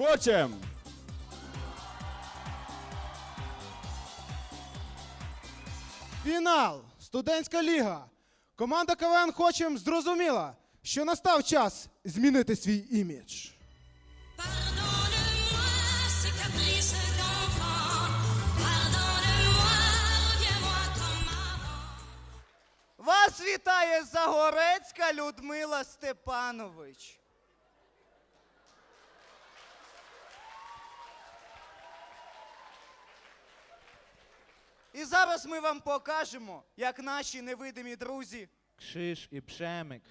хочем! Фінал! Студентська ліга. Команда КВН Хочем зрозуміла, що настав час змінити свій імідж. Вас вітає Загорецька Людмила Степанович. І зараз ми вам покажемо, як наші невидимі друзі Кшиш і пшемик.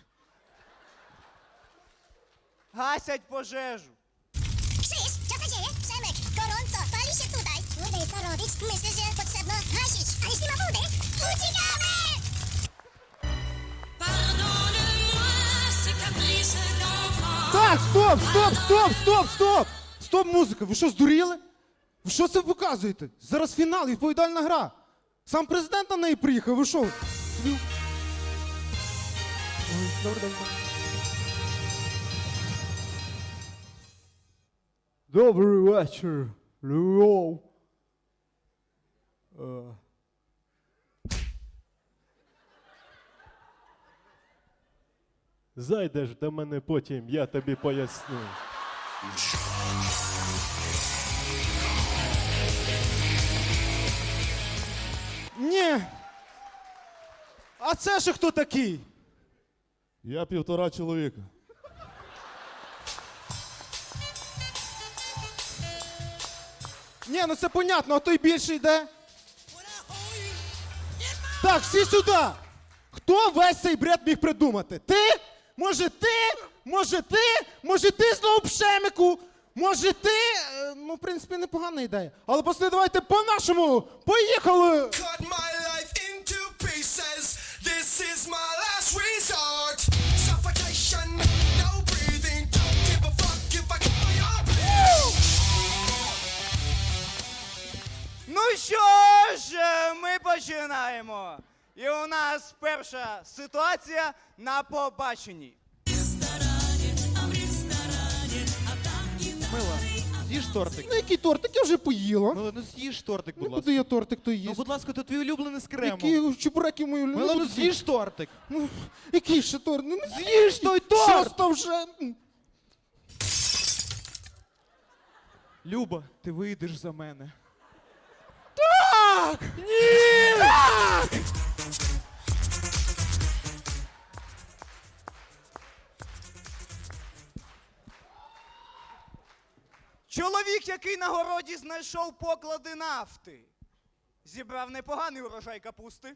гасять пожежу. Krzyż, co się dzieje? Przemek, gorąco, pali się tutaj. Kurde, co robić? Myślę, że potrzebno gasić. A jeśli ma wody? Uciekamy! Pardonne-moi ces caprices d'enfant. Так, стоп, стоп, стоп, стоп, стоп! Стоп, музика! Ви що, здуріли? Ви що це показуєте? Зараз фінал, відповідальна гра. Сам президент на неї приїхав, ви. Добрий вечір, Львов. Е. Зайдеш до мене потім, я тобі поясню. Це ще хто такий? Я півтора чоловіка. Ні, ну це понятно, а той більше йде. Так, всі сюди. Хто весь цей бред міг придумати? Ти? Може ти? Може ти? Може ти знову пшемику? Може ти? Е, Ну, в принципі, непогана ідея. Але після давайте по-нашому. Поїхали! cut my. Ну що ж, е, ми починаємо. І у нас перша ситуація на побаченні. Тортик. Ну який тортик? Я вже поїла. Мила, ну з'їж тортик, Не будь буду ласка. я тортик то Ну, їсти. будь ласка, то твій улюблений з кремом. Які чебуреки мої не ну буду з'їж тортик. Ну, який ще торт? Ну, З'їж той торт! Часто вже. Люба, ти вийдеш за мене. Так! Ні! Так! Чоловік, який на городі знайшов поклади нафти, зібрав непоганий урожай капусти.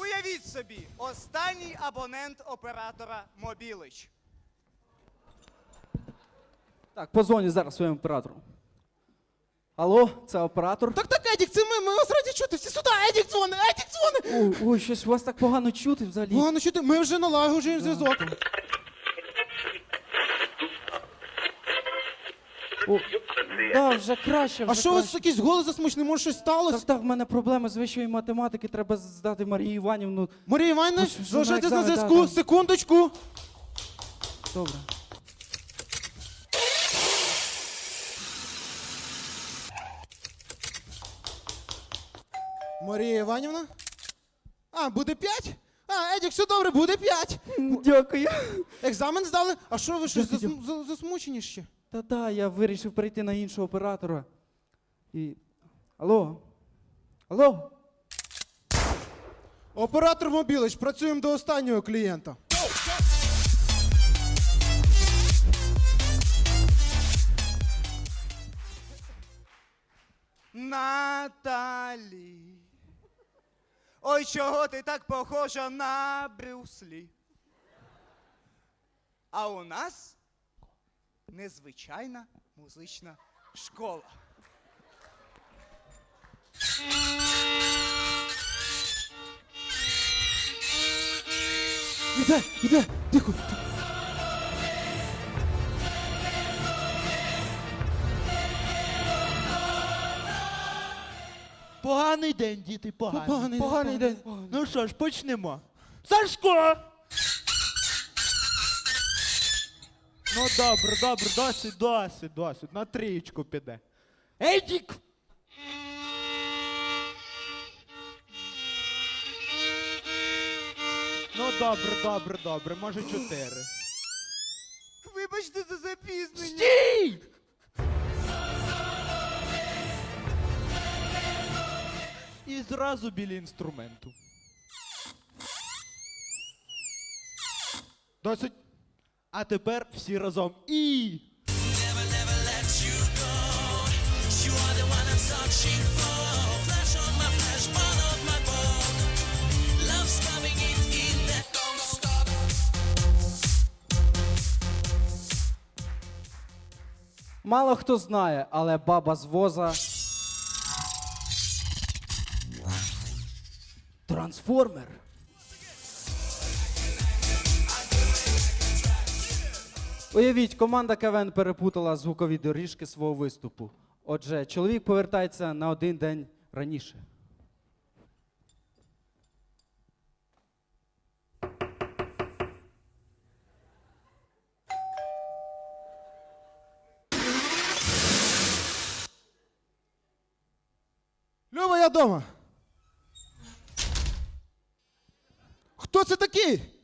Уявіть собі, останній абонент оператора Мобілич. Так, позвоню зараз своєму оператору. Алло, це оператор? Так, так, Едік, це ми, ми вас раді чути. Всі сюди, Едік дзвони, Едік дзвони. Ой, ой, щось вас так погано чути взагалі. Погано чути, ми вже налагоджуємо зв'язок. О, да, вже краще, вже А що у вас краще. якийсь голос засмучений, може щось Так, сталося? так, в мене проблеми з вищої математики, треба здати Марії Іванівну. Марія Івановна, Ну, на залишайтесь на зв'язку, да, да. секундочку. Добре. Марія Іванівна? А, буде п'ять? А, Едік, все добре, буде п'ять. Дякую. Екзамен здали? А що ви щось Дякую, засм- за- засмучені ще? Та да, я вирішив перейти на іншого оператора. І. Алло? Алло? Оператор Мобілич, працюємо до останнього клієнта. Наталі. Ой, чого ти так похожа на Брюслі? А у нас незвичайна музична школа. Іде, іде, тихо. Поганий день, діти, поганий. Поганий, Поганий день. Ну що ж, почнемо. Сашко! Ну добре, добре, досить, досить, досить. На трієчку піде. Едік! Ну добре, добре, добре, може чотири. Вибачте за запізнення. Стій! І зразу біля інструменту. Досить. А тепер всі разом і. Мало хто знає, але баба з воза. Трансформер. Уявіть, команда КВН перепутала звукові доріжки свого виступу. Отже, чоловік повертається на один день раніше. Люба, я дома. Хто це такий?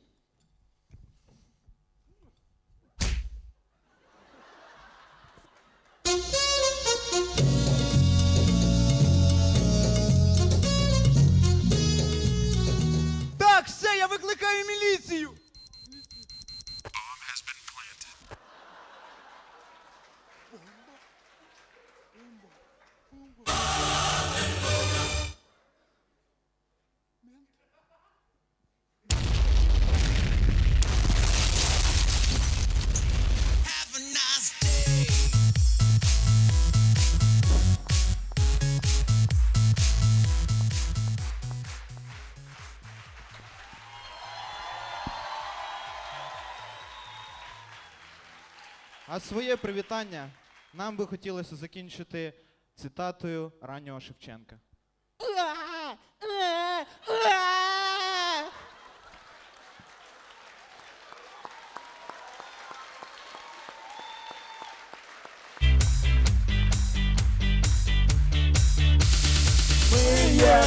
А своє привітання нам би хотілося закінчити цитатою раннього Шевченка.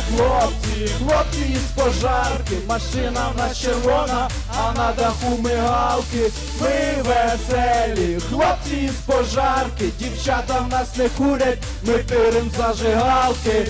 Хлопці, хлопці із пожарки, машина в нас червона, а на даху мигалки. Ми веселі, хлопці із пожарки, дівчата в нас не курять, ми тирим зажигалки.